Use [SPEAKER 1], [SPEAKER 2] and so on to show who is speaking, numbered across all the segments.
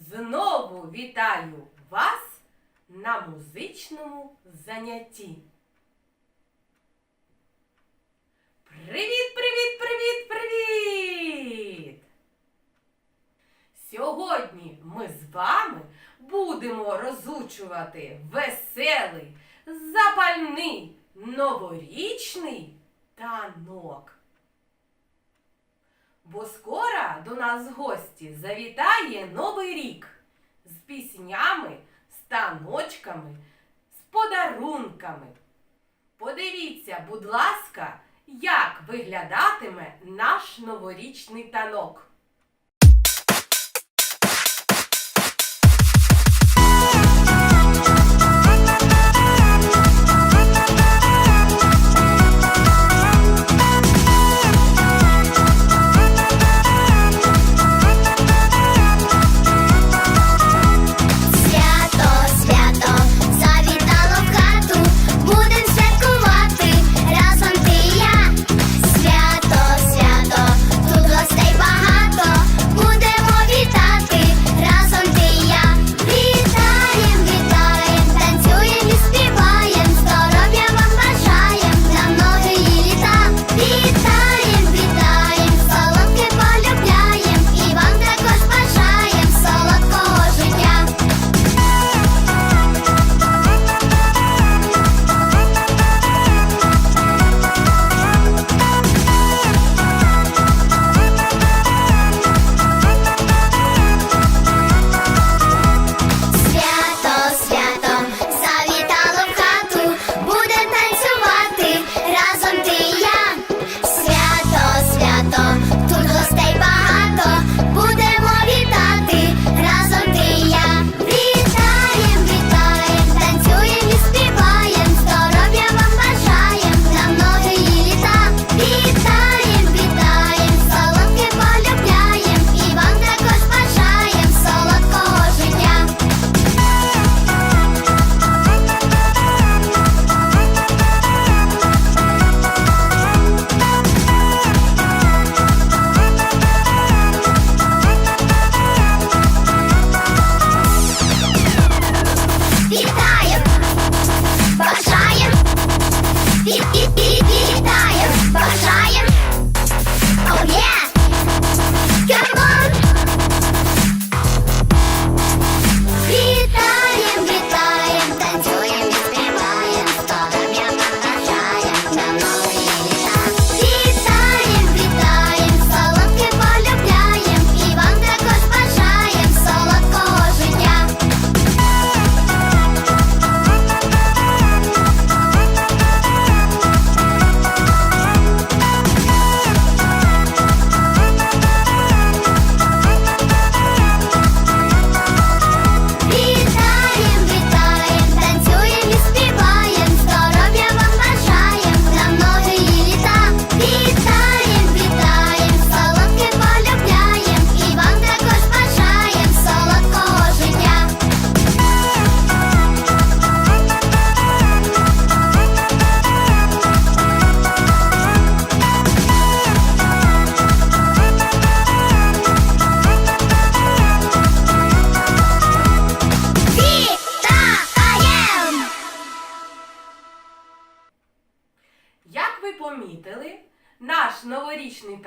[SPEAKER 1] Знову вітаю вас на музичному занятті. Привіт, привіт, привіт, привіт! Сьогодні ми з вами будемо розучувати веселий, запальний, новорічний танок. Бо скоро до нас в гості завітає Новий рік з піснями, станочками, з подарунками. Подивіться, будь ласка, як виглядатиме наш новорічний танок.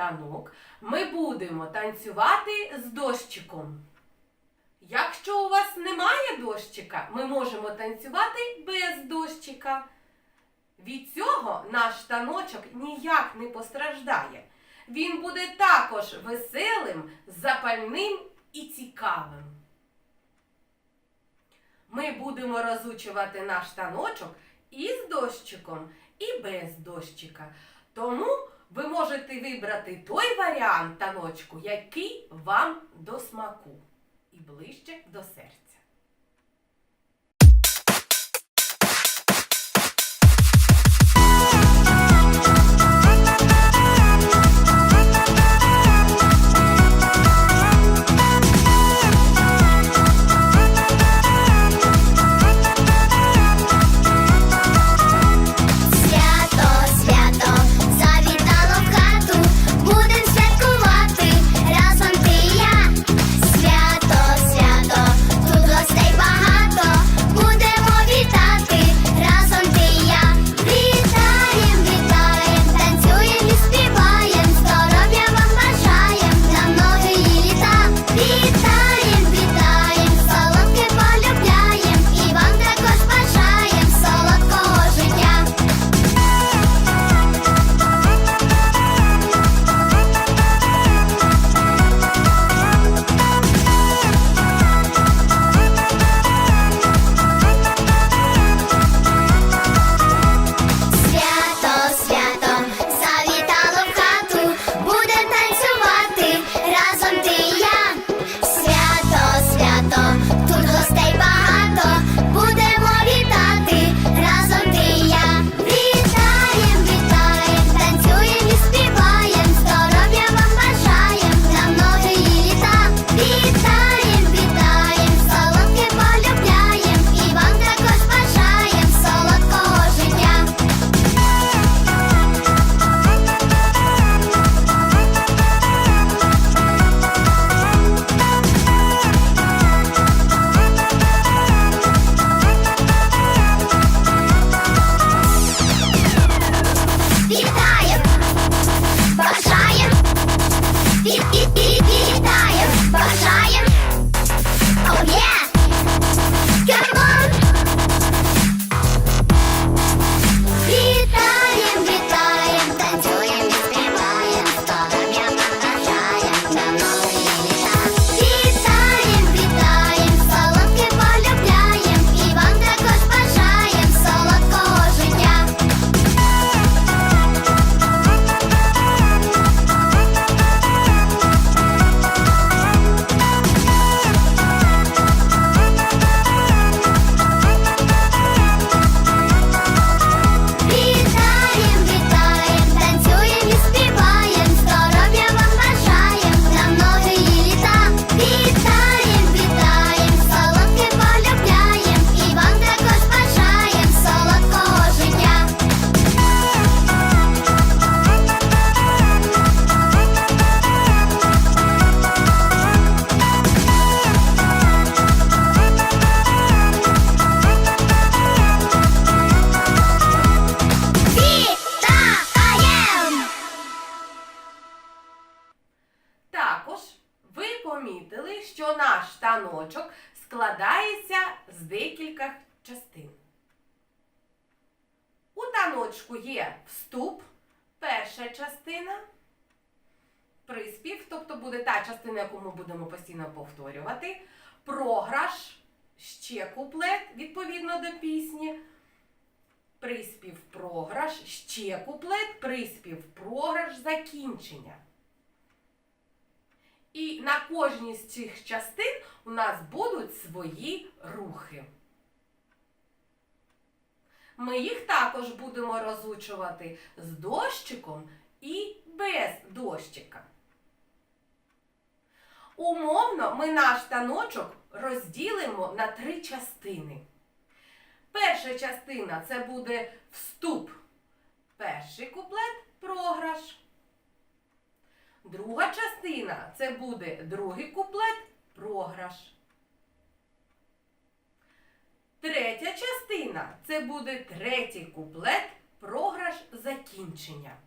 [SPEAKER 1] Танок ми будемо танцювати з дощиком. Якщо у вас немає дощика, ми можемо танцювати без дощика. Від цього наш таночок ніяк не постраждає. Він буде також веселим, запальним і цікавим. Ми будемо розучувати наш таночок і з дощиком, і без дощика. Тому ви можете вибрати той варіант таночку, який вам до смаку і ближче до серця.
[SPEAKER 2] Також ви помітили, що наш таночок складається з декількох частин. У таночку є вступ, перша частина, приспів, тобто буде та частина, яку ми будемо постійно повторювати, програш, ще куплет відповідно до пісні. Приспів програш, ще куплет, приспів програш, закінчення. І на кожній з цих частин у нас будуть свої рухи. Ми їх також будемо розучувати з дощиком і без дощика. Умовно ми наш таночок розділимо на три частини. Перша частина це буде вступ. Перший куплет програш. Друга частина це буде другий куплет програш. Третя частина це буде третій куплет програш закінчення.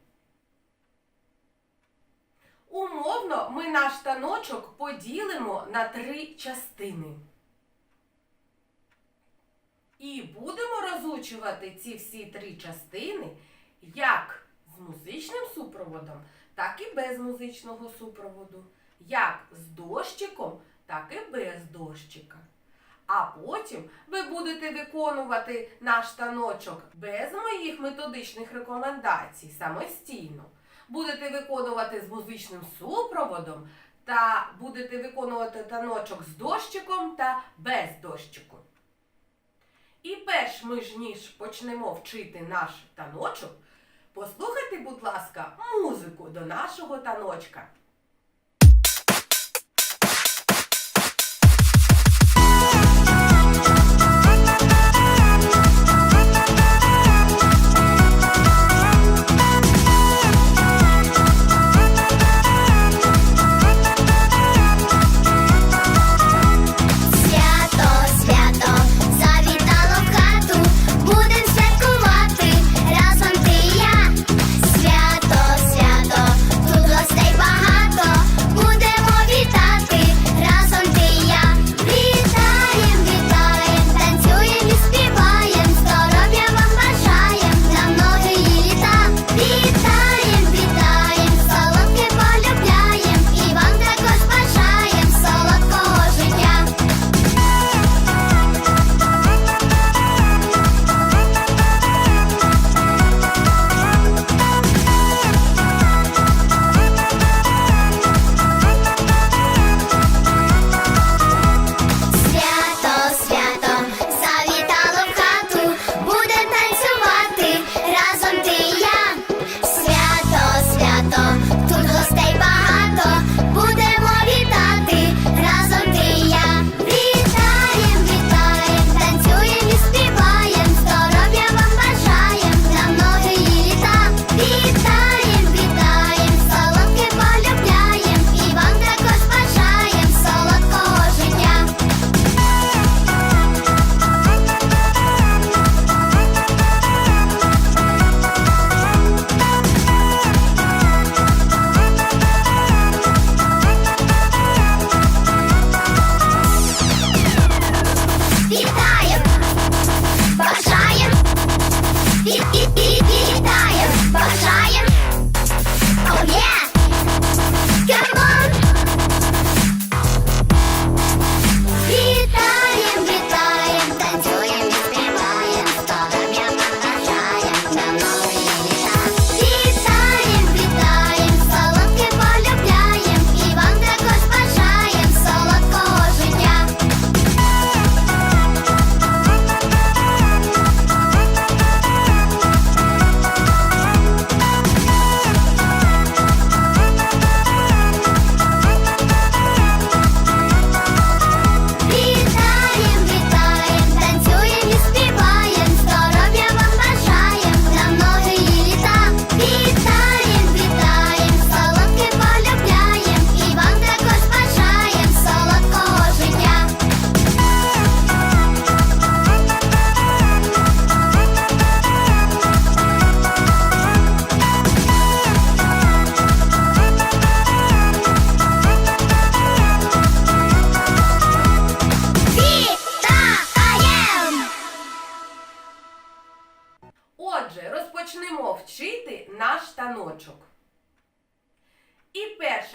[SPEAKER 2] Умовно ми наш таночок поділимо на три частини. І будемо розучувати ці всі три частини як з музичним супроводом, так і без музичного супроводу, як з дощиком, так і без дощика. А потім ви будете виконувати наш таночок без моїх методичних рекомендацій самостійно. Будете виконувати з музичним супроводом та будете виконувати таночок з дощиком та без дощику. І перш ми ж ніж почнемо вчити наш таночок, послухайте, будь ласка, музику до нашого таночка.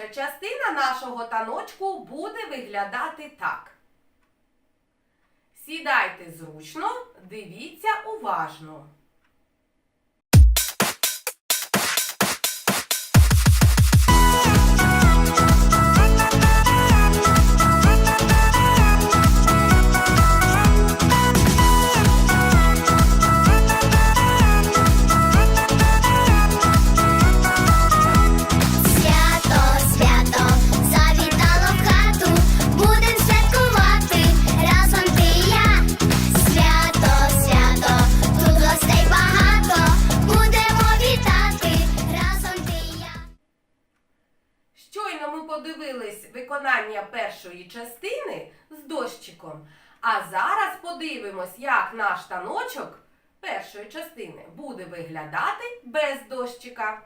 [SPEAKER 2] Частина нашого таночку буде виглядати так. Сідайте зручно, дивіться уважно. Частини буде виглядати без дощика.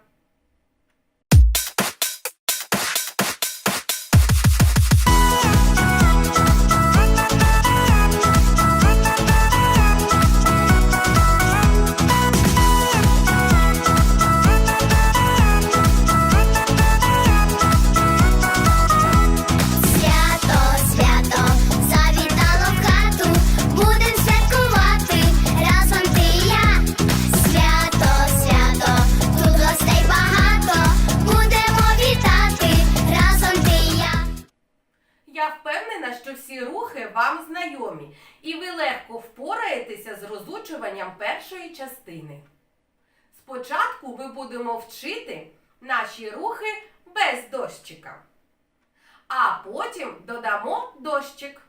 [SPEAKER 2] Дощика, а потім додамо дощик.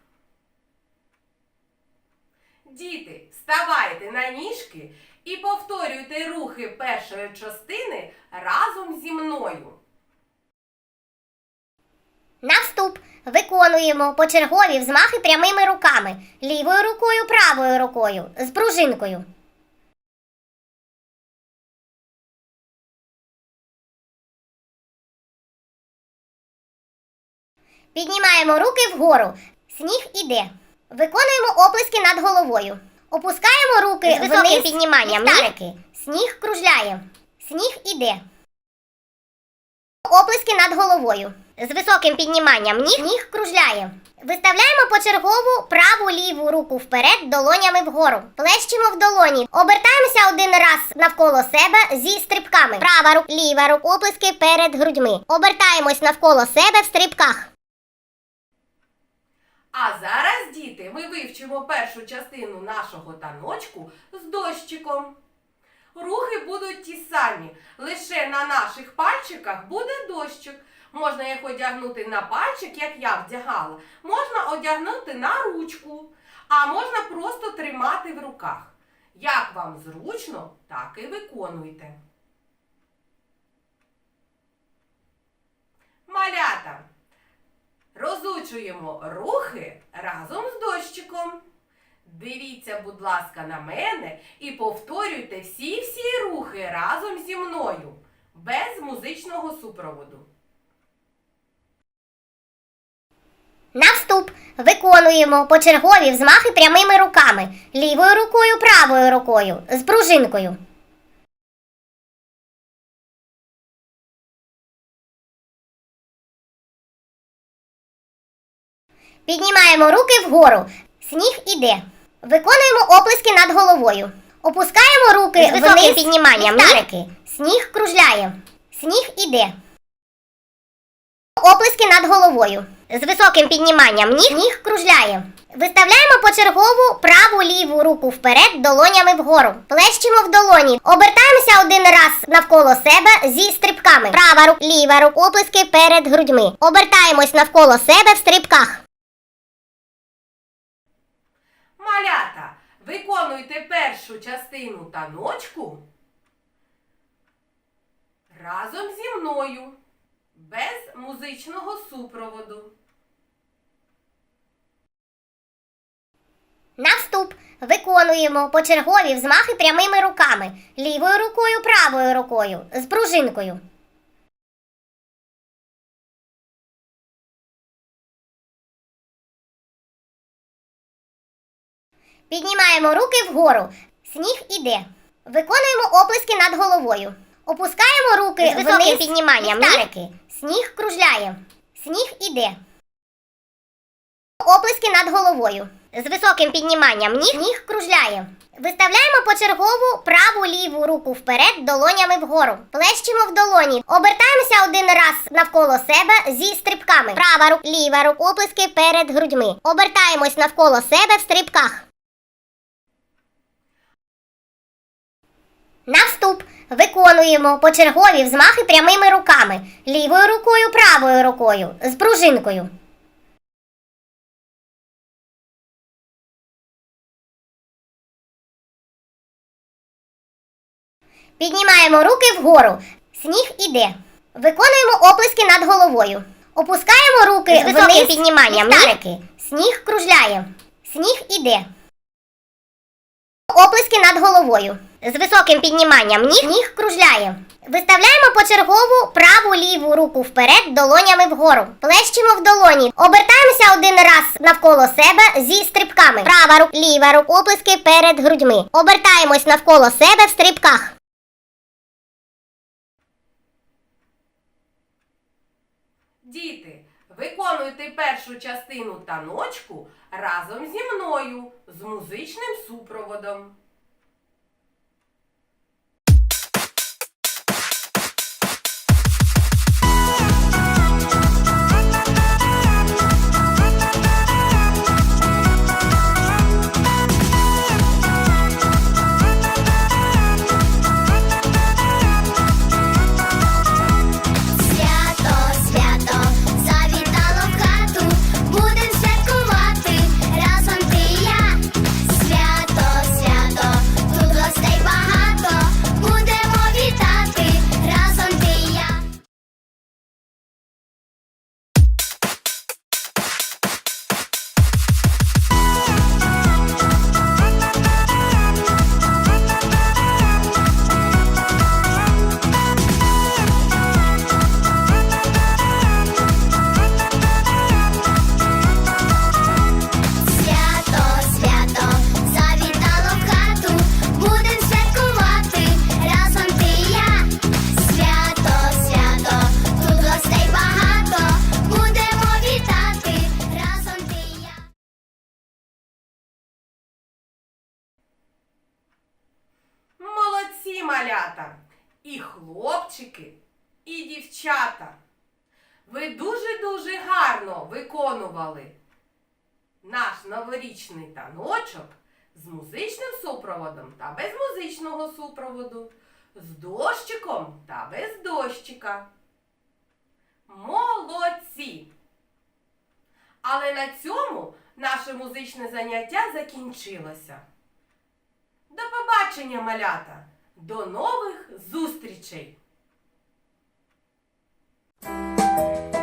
[SPEAKER 2] Діти, ставайте на ніжки і повторюйте рухи першої частини разом зі мною.
[SPEAKER 3] На вступ виконуємо почергові взмахи прямими руками, лівою рукою, правою рукою, з пружинкою. Піднімаємо руки вгору. Сніг іде. Виконуємо оплески над головою. Опускаємо руки
[SPEAKER 4] З високим підніманням
[SPEAKER 3] ліхтарики. Сніг кружляє. Сніг іде. Оплески над головою. З високим підніманням ніг ніг кружляє. Виставляємо почергову праву ліву руку вперед долонями вгору. Плещемо в долоні. Обертаємося один раз навколо себе зі стрибками. Права рука, ліва рука, оплески перед грудьми. Обертаємось навколо себе в стрибках.
[SPEAKER 2] А зараз, діти, ми вивчимо першу частину нашого таночку з дощиком. Рухи будуть ті самі, лише на наших пальчиках буде дощик. Можна їх одягнути на пальчик, як я вдягала, можна одягнути на ручку, а можна просто тримати в руках. Як вам зручно, так і виконуйте. Малята, Розучуємо рухи разом з дощиком. Дивіться, будь ласка, на мене і повторюйте всі-всі рухи разом зі мною, без музичного супроводу.
[SPEAKER 3] На вступ виконуємо почергові взмахи прямими руками, лівою рукою, правою рукою, з пружинкою. Піднімаємо руки вгору. Сніг іде. Виконуємо оплески над головою. Опускаємо руки
[SPEAKER 4] З високим
[SPEAKER 3] вниз підніманням
[SPEAKER 4] ліхтарики.
[SPEAKER 3] Сніг кружляє. Сніг іде. Оплески над головою. З високим підніманням ніг ніг кружляє. Виставляємо почергову праву ліву руку вперед долонями вгору. Плещемо в долоні. Обертаємося один раз навколо себе зі стрибками. Права рука, ліва рука, оплески перед грудьми. Обертаємось навколо себе в стрибках.
[SPEAKER 2] Малята, виконуйте першу частину таночку разом зі мною, без музичного супроводу.
[SPEAKER 3] На вступ виконуємо почергові взмахи прямими руками, лівою рукою, правою рукою, з пружинкою. Піднімаємо руки вгору. Сніг іде. Виконуємо оплески над головою. Опускаємо руки з високим підніманням. Ліхтарики. Сніг кружляє. Сніг іде. Оплески над головою. З високим підніманням ніг сніг кружляє. Виставляємо почергову праву ліву руку вперед, долонями вгору. Плещемо в долоні. Обертаємося один раз навколо себе зі стрибками. Права рука, ліва рука, оплески перед грудьми. Обертаємось навколо себе в стрибках. Навступ виконуємо почергові взмахи прямими руками, лівою рукою, правою рукою, з пружинкою. Піднімаємо руки вгору. Сніг іде. Виконуємо оплески над головою. Опускаємо руки з високим підніманням. Ліхтарики. Сніг кружляє. Сніг іде. Оплески над головою. З високим підніманням ніг сніг кружляє. Виставляємо почергову праву ліву руку вперед, долонями вгору. Плещемо в долоні. Обертаємося один раз навколо себе зі стрибками. Права рука, ліва рука, оплески перед грудьми. Обертаємось навколо себе в стрибках.
[SPEAKER 2] Діти, виконуйте першу частину таночку разом зі мною з музичним супроводом. Хлопчики, і дівчата. Ви дуже-дуже гарно виконували наш новорічний таночок з музичним супроводом та без музичного супроводу, з дощиком та без дощика. Молодці! Але на цьому наше музичне заняття закінчилося. До побачення, малята! До нових зустрічей! Música